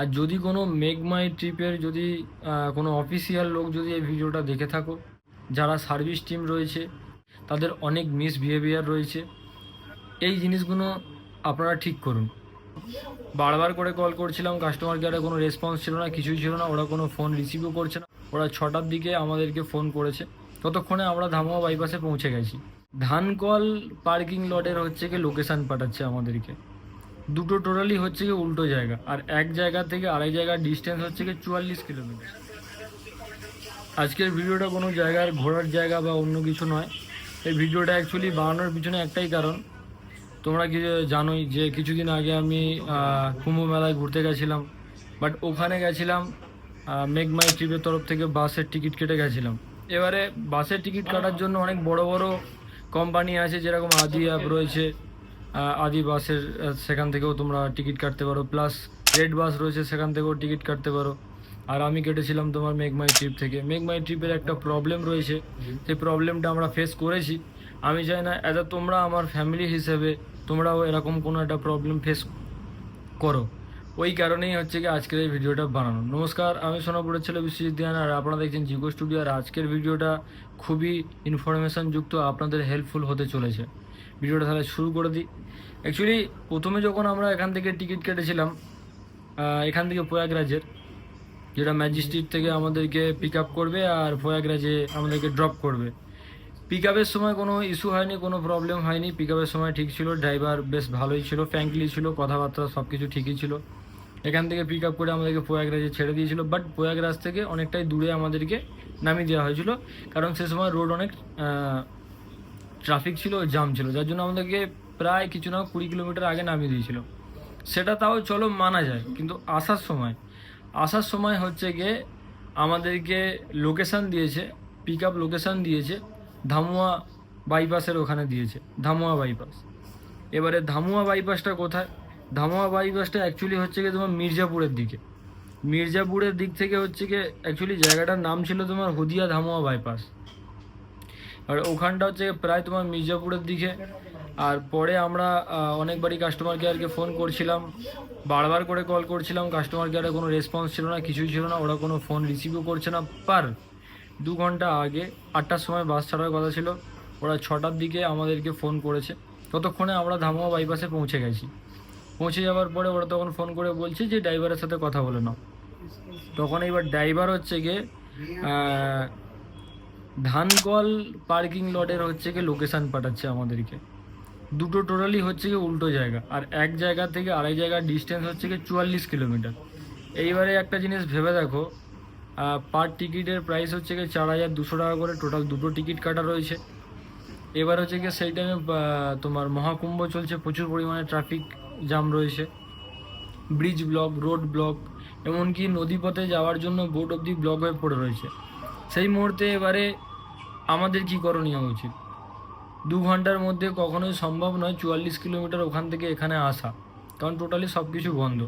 আর যদি কোনো মেক মাই ট্রিপের যদি কোনো অফিসিয়াল লোক যদি এই ভিডিওটা দেখে থাকো, যারা সার্ভিস টিম রয়েছে, তাদের অনেক মিসবিহেভিয়ার রয়েছে, এই জিনিসগুলো আপনারা ঠিক করুন। বারবার করে কল করছিলাম কাস্টমার কেয়ারে কোনো রেসপন্স ছিল না, কিছুই ছিল না, ওরা কোনো ফোন রিসিভও করছে না। ওরা ছটার দিকে আমাদেরকে ফোন করেছে। ততক্ষণে আমরা ধামুয়া বাইপাসে পৌঁছে গেছি। ধানকল পার্কিং লটের হচ্ছে কি লোকেশান পাঠাচ্ছে আমাদেরকে। দুটো টোটালি হচ্ছে কি উল্টো জায়গা, আর এক জায়গা থেকে আরেক জায়গার ডিস্টেন্স হচ্ছে কি চুয়াল্লিশ কিলোমিটার আজকের ভিডিওটা কোনো জায়গার ঘোরার জায়গা বা অন্য কিছু নয়। এই ভিডিওটা অ্যাকচুয়ালি বানানোর পিছনে একটাই কারণ। তোমরা কি জানোই যে কিছুদিন আগে আমি কুম্ভ মেলায় ঘুরতে গেছিলাম বাট ওখানে গেছিলাম মেঘ মাই ট্রিপের তরফ থেকে বাসের টিকিট কেটে গেছিলাম। এবারে বাসের টিকিট কাটার জন্য অনেক বড় বড় কোম্পানি আছে, যেরকম আদি অ্যাপ রয়েছে আদি বাসের সেখান থেকেও তোমরা টিকিট কাটতে পারো। প্লাস রেড বাস রয়েছে সেখান থেকেও টিকিট কাটতে পারো। আর আমি কেটেছিলাম তোমার মেঘমাই ট্রিপ থেকে। মেঘমাই ট্রিপের একটা প্রবলেম রয়েছে। সেই প্রবলেমটা আমরা ফেস করেছি। আমি চাই না অ্যাজ তোমরা আমার ফ্যামিলি হিসেবে তোমরাও এরকম কোনো একটা প্রবলেম ফেস করো। ওই কারণেই হচ্ছে কি আজকের এই ভিডিওটা বানানো। নমস্কার, আমি সোনাপুরের ছেলে বিশ্বজিৎ আর আপনারা দেখছেন জিগো স্টুডিও, আর আজকের ভিডিওটা খুবই ইনফরমেশন যুক্ত, আপনাদের হেল্পফুল হতে চলেছে। ভিডিওটা তাহলে শুরু করে দিই। অ্যাকচুয়ালি প্রথমে যখন আমরা এখান থেকে টিকিট কেটেছিলাম এখান থেকে প্রয়াগরাজের, যেটা ম্যাজিস্ট্রেট থেকে আমাদেরকে পিক আপ করবে, আর প্রয়াগরাজে আমাদেরকে ড্রপ করবে। পিক আপের সময় কোনো ইস্যু হয়নি, কোনো প্রবলেম হয়নি। পিক আপের সময় ঠিক ছিল ড্রাইভার বেশ ভালোই ছিল ফ্র্যাঙ্কলি ছিল, কথাবার্তা সব কিছু ঠিকই ছিল। এখান থেকে পিক আপ করে আমাদেরকে প্রয়াগরাজে ছেড়ে দিয়েছিল। বাট প্রয়াগরাজ থেকে অনেকটাই দূরে আমাদেরকে নামিয়ে দেওয়া হয়েছিল। কারণ সে সময় রোড অনেক ট্রাফিক ছিল জাম ছিল। যার জন্য আমাদেরকে প্রায় কিছু না কুড়ি কিলোমিটার আগে নামিয়ে দিয়েছিল। সেটা তাও চলো মানা যায়। কিন্তু আসার সময় আসার সময় হচ্ছে গিয়ে আমাদেরকে লোকেশান দিয়েছে পিক আপ লোকেশান দিয়েছে, ধামুয়া বাইপাসের ওখানে দিয়েছে। ধামুয়া বাইপাস এবারে ধামুয়া বাইপাসটা কোথায়? ধামুয়া বাইপাসটা অ্যাকচুয়ালি হচ্ছে গিয়ে তোমার মির্জাপুরের দিকে। মির্জাপুরের দিক থেকে হচ্ছে গিয়ে অ্যাকচুয়ালি জায়গাটার নাম ছিল তোমার হদিয়া ধামুয়া বাইপাস আর ওখানটা হচ্ছে প্রায় তোমার মির্জাপুরের দিকে। আর পরে আমরা অনেকবারই কাস্টমার কেয়ারকে ফোন করছিলাম। বারবার করে কল করছিলাম কাস্টমার কেয়ারে কোনো রেসপন্স ছিল না, কিছুই ছিল না, ওরা কোনো ফোন রিসিভও করছে না। পার দু ঘণ্টা আগে আটটার সময় বাস ছাড়ার কথা ছিল। ওরা ছটার দিকে আমাদেরকে ফোন করেছে। ততক্ষণে আমরা ধামুয়া বাইপাসে পৌঁছে গেছি। পৌঁছে যাওয়ার পরে ওরা তখন ফোন করে বলছে যে ড্রাইভারের সাথে কথা বলে নাও। তখন এবার ড্রাইভার হচ্ছে গিয়ে ধানকল পার্কিং লটের হচ্ছে গিয়ে লোকেশান পাঠাচ্ছে আমাদেরকে। দুটো টোটালি হচ্ছে গিয়ে উল্টো জায়গা, আর এক জায়গা থেকে আড়াই জায়গার ডিস্টেন্স হচ্ছে গিয়ে চুয়াল্লিশ কিলোমিটার এইবারে একটা জিনিস ভেবে দেখো পার টিকিটের প্রাইস হচ্ছে গিয়ে চার হাজার দুশো টাকা করে টোটাল দুটো টিকিট কাটা রয়েছে। এবার হচ্ছে কি সেই টাইমে তোমার মহাকুম্ভ চলছে, প্রচুর পরিমাণে ট্রাফিক জাম রয়েছে। ব্রিজ ব্লক, রোড ব্লক, এমনকি নদীপথে যাওয়ার জন্য বোট অবধি ব্লক হয়ে পড়ে রয়েছে। সেই মুহূর্তে এবারে আমাদের কি করণীয় উচিত? দু ঘণ্টার মধ্যে কখনোই সম্ভব নয় চুয়াল্লিশ কিলোমিটার ওখান থেকে এখানে আসা, কারণ টোটালি সব কিছু বন্ধ।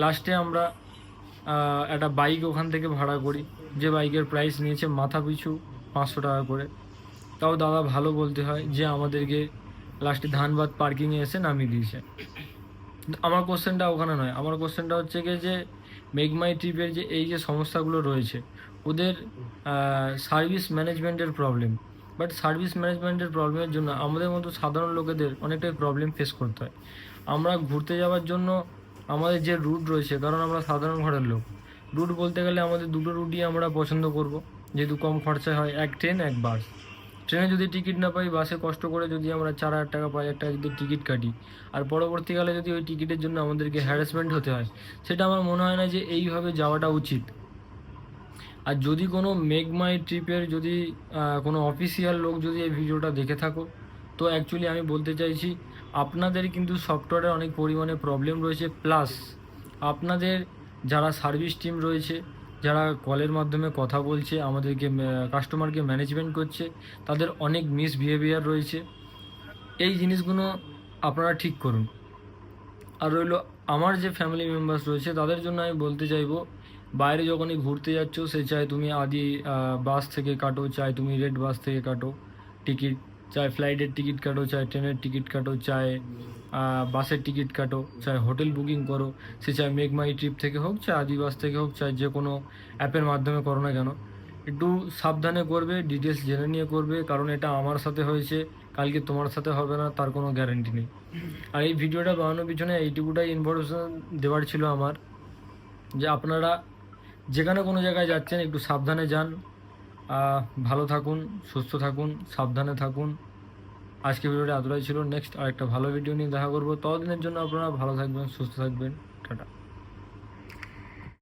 লাস্টে আমরা একটা বাইক ওখান থেকে ভাড়া করি, যে বাইকের প্রাইস নিয়েছে মাথা পিছু পাঁচশো টাকা করে। তাও দাদা ভালো বলতে হয় যে আমাদেরকে লাস্টে ধানবাদ পার্কিংয়ে এসে নামিয়ে দিয়েছে। আমার কোশ্চেনটা ওখানে নয়। আমার কোশ্চেনটা হচ্ছে গিয়ে যে মেঘমাই ট্রিপের যে এই যে সমস্যাগুলো রয়েছে, ওদের সার্ভিস ম্যানেজমেন্টের প্রবলেম বাট সার্ভিস ম্যানেজমেন্টের প্রবলেমের জন্য আমাদের মতো সাধারণ লোকেদের অনেকটাই প্রবলেম ফেস করতে হয়। আমরা ঘুরতে যাওয়ার জন্য আমাদের যে রুট রয়েছে, কারণ আমরা সাধারণ ঘরের লোক। রুট বলতে গেলে আমাদের দুটো রুটই আমরা পছন্দ করব। যেহেতু কম খরচায় হয়, এক ট্রেন এক বাস ট্রেনে যদি টিকিট না পাই, বাসে কষ্ট করে যদি আমরা চার হাজার টাকা, পাঁচ হাজার টাকা যদি টিকিট কাটি, আর পরবর্তীকালে যদি ওই টিকিটের জন্য আমাদেরকে হ্যারাসমেন্ট হতে হয়, সেটা আমার মনে হয় না যে এইভাবে যাওয়াটা উচিত। আর যদি কোনো মেক মাই ট্রিপের যদি কোনো অফিসিয়াল লোক যদি এই ভিডিওটা দেখে থাকো, তো অ্যাকচুয়ালি আমি বলতে চাইছি, আপনাদের কিন্তু সফটওয়্যারে অনেক পরিমাণে প্রবলেম রয়েছে প্লাস আপনাদের যারা সার্ভিস টিম রয়েছে যারা কলের মাধ্যমে কথা বলছে, আমাদেরকে কাস্টমারকে ম্যানেজমেন্ট করছে, তাদের অনেক মিসবিহেভিয়ার রয়েছে। এই জিনিসগুলো আপনারা ঠিক করুন। আর রইল, আমার যে ফ্যামিলি মেম্বার্স রয়েছে, তাদের জন্য আমি বলতে চাইব, বাইরে যখনই ঘুরতে যাচ্ছ, সে চাই তুমি আদি বাস থেকে কাটো চাই তুমি রেড বাস থেকে কাটো টিকিট চায় ফ্লাইটের টিকিট কাটো চাই ট্রেনের টিকিট কাটো চাই বাসের টিকিট কাটো চাই হোটেল বুকিং করো, সে চায় মেক মাই ট্রিপ থেকে হোক চাই আদিবাস থেকে হোক, চায় যে কোনো অ্যাপের মাধ্যমে করো না কেন। একটু সাবধানে করবে ডিটেলস জেনে নিয়ে করবে, কারণ এটা আমার সাথে হয়েছে, কালকে তোমার সাথে হবে না, তার কোনো গ্যারেন্টি নেই। আর এই ভিডিওটা বানানোর পিছনে এইটুকুটাই ইনফরমেশন দেওয়ার ছিল আমার, যে আপনারা যেখানে কোনো জায়গায় যাচ্ছেন, একটু সাবধানে যান ভালো থাকুন, সুস্থ থাকুন, সাবধানে থাকুন। আজকে ভিডিওটা এতটাই ছিল। নেক্সট আরেকটা ভালো ভিডিও নিয়ে দেখা করব। ততদিনের জন্য আপনারা ভালো থাকবেন, সুস্থ থাকবেন। টাটা।